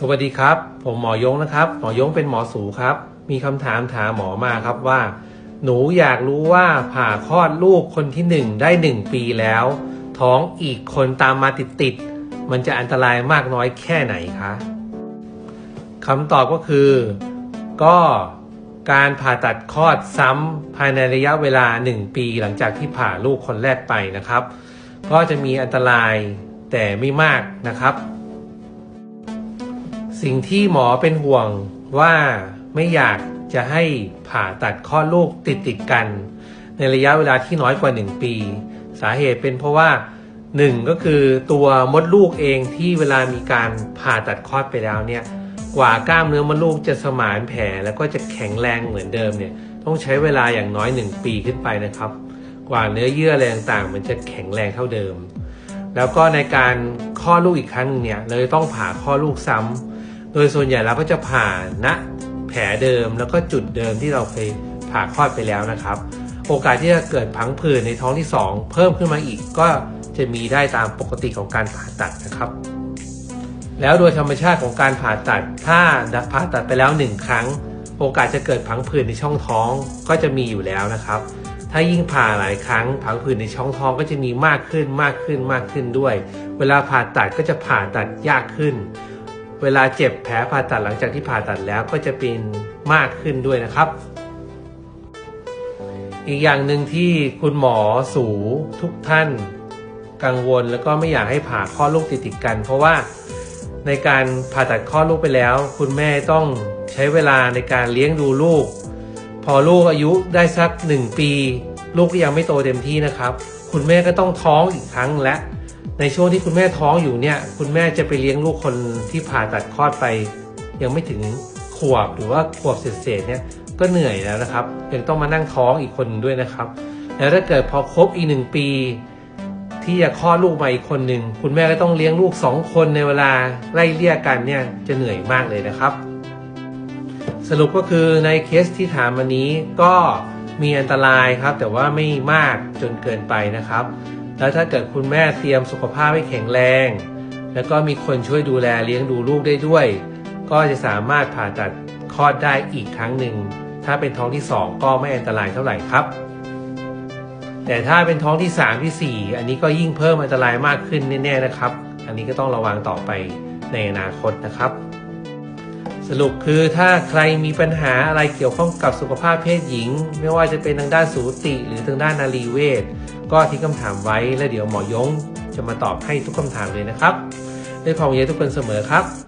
สวัสดีครับ ผมหมอยงนะครับ หมอยงเป็นหมอสูครับ มีคำถามถามหมอมาครับว่า หนูอยากรู้ว่าผ่าคลอดลูกคนที่หนึ่งได้หนึ่งปีแล้ว ท้องอีกคนตามมาติดติดมันจะอันตรายมากน้อยแค่ไหนคะคำตอบก็คือ ก็การผ่าตัดคลอดซ้ำภายในระยะเวลา 1 ปีหลังจากที่ผ่าลูกคนแรกไปนะครับ ก็จะมีอันตรายแต่ไม่มากนะครับ สิ่งที่หมอเป็นห่วงว่าไม่อยากจะให้ผ่าตัดคลอดลูกติดติดกัน ในระยะเวลาที่น้อยกว่า 1 ปี สาเหตุเป็นเพราะว่า 1 ก็คือตัวมดลูกเองที่เวลามีการผ่าตัดคลอดไปแล้วเนี่ยกว่ากล้ามเนื้อมดลูกจะสมานแผลแล้วก็จะแข็งแรงเหมือนเดิมเนี่ยต้องใช้เวลาอย่างน้อย 1 ปีขึ้นไปนะครับ กว่าเนื้อเยื่ออะไรต่างๆ มันจะแข็งแรงเท่าเดิม แล้วก็ในการคลอดลูกอีกครั้งหนึ่งเนี่ยเลยต้องผ่าคลอดลูกซ้ำ โดยส่วนใหญ่เราก็จะผ่าณแผลเดิมแล้วก็จุดเดิมที่เราเคยผ่าคลอดไปแล้วนะครับ โอกาสที่จะเกิดพังผืดในท้องที่ 2 เพิ่มขึ้นมาอีกก็จะมีได้ตามปกติของการผ่าตัดนะครับ แล้วโดยธรรมชาติของการผ่าตัด ถ้าผ่าตัดไปแล้วหนึ่งครั้ง โอกาสจะเกิดพังผืดในช่องท้องก็จะมีอยู่แล้วนะครับ ถ้ายิ่งผ่าหลายครั้งพังผืดในช่องท้องก็จะมีมากขึ้นมากขึ้นมากขึ้นด้วย เวลาผ่าตัดก็จะผ่าตัดยากขึ้น เวลาเจ็บแผลผ่าตัดหลังจากที่ผ่าตัดแล้วก็จะเป็นมากขึ้นด้วยนะครับ อีกอย่างหนึ่งที่คุณหมอสูทุกท่านกังวลแล้วก็ไม่อยากให้ผ่าคลอดลูกติดๆกัน เพราะว่าในการผ่าตัดคลอดลูกไปแล้ว คุณแม่ต้องใช้เวลาในการเลี้ยงดูลูก พอลูกอายุได้สักหนึ่งปี ลูกก็ยังไม่โตเต็มที่นะครับ คุณแม่ก็ต้องท้องอีกครั้งและ ในช่วงที่คุณแม่ท้องอยู่เนี่ย คุณแม่จะไปเลี้ยงลูกคนที่ผ่าตัดคลอดไป ยังไม่ถึงขวบหรือว่าขวบเศษเนี่ยก็เหนื่อยแล้วนะครับยังต้องมานั่งท้องอีกคนด้วยนะครับ แล้วถ้าเกิดพอครบอีกหนึ่งปี ที่จะคลอดลูกมาอีกคนหนึ่งคุณแม่ก็ต้องเลี้ยงลูกสองคนในเวลาไล่เลี่ยกันเนี่ยจะเหนื่อยมากเลยนะครับ สรุปก็คือในเคสที่ถามมานี้ก็มีอันตรายครับ แต่ว่าไม่มากจนเกินไปนะครับ แล้วถ้าเกิดคุณแม่เตรียมสุขภาพให้แข็งแรง แล้วก็มีคนช่วยดูแลเลี้ยงดูลูกได้ด้วย ก็จะสามารถผ่าตัดคลอดได้อีกครั้งหนึ่ง ถ้าเป็นท้องที่ 2 ก็ไม่อันตรายเท่าไหร่ครับ แต่ถ้าเป็นท้องที่ 3 ที่ 4 อันนี้ก็ยิ่งเพิ่มอันตรายมากขึ้นแน่ๆนะครับ อันนี้ก็ต้องระวังต่อไปในอนาคตนะครับ สรุปคือถ้าใครมีปัญหาอะไรเกี่ยวข้องกับสุขภาพเพศหญิง ไม่ว่าจะเป็นทางด้านสูติ หรือทางด้านนารีเวชก็ทิ้งคำถามไว้แล้วเดี๋ยวหมอยงจะมาตอบให้ทุกคำถามเลยนะครับด้วยความยินดีทุกคนเสมอครับ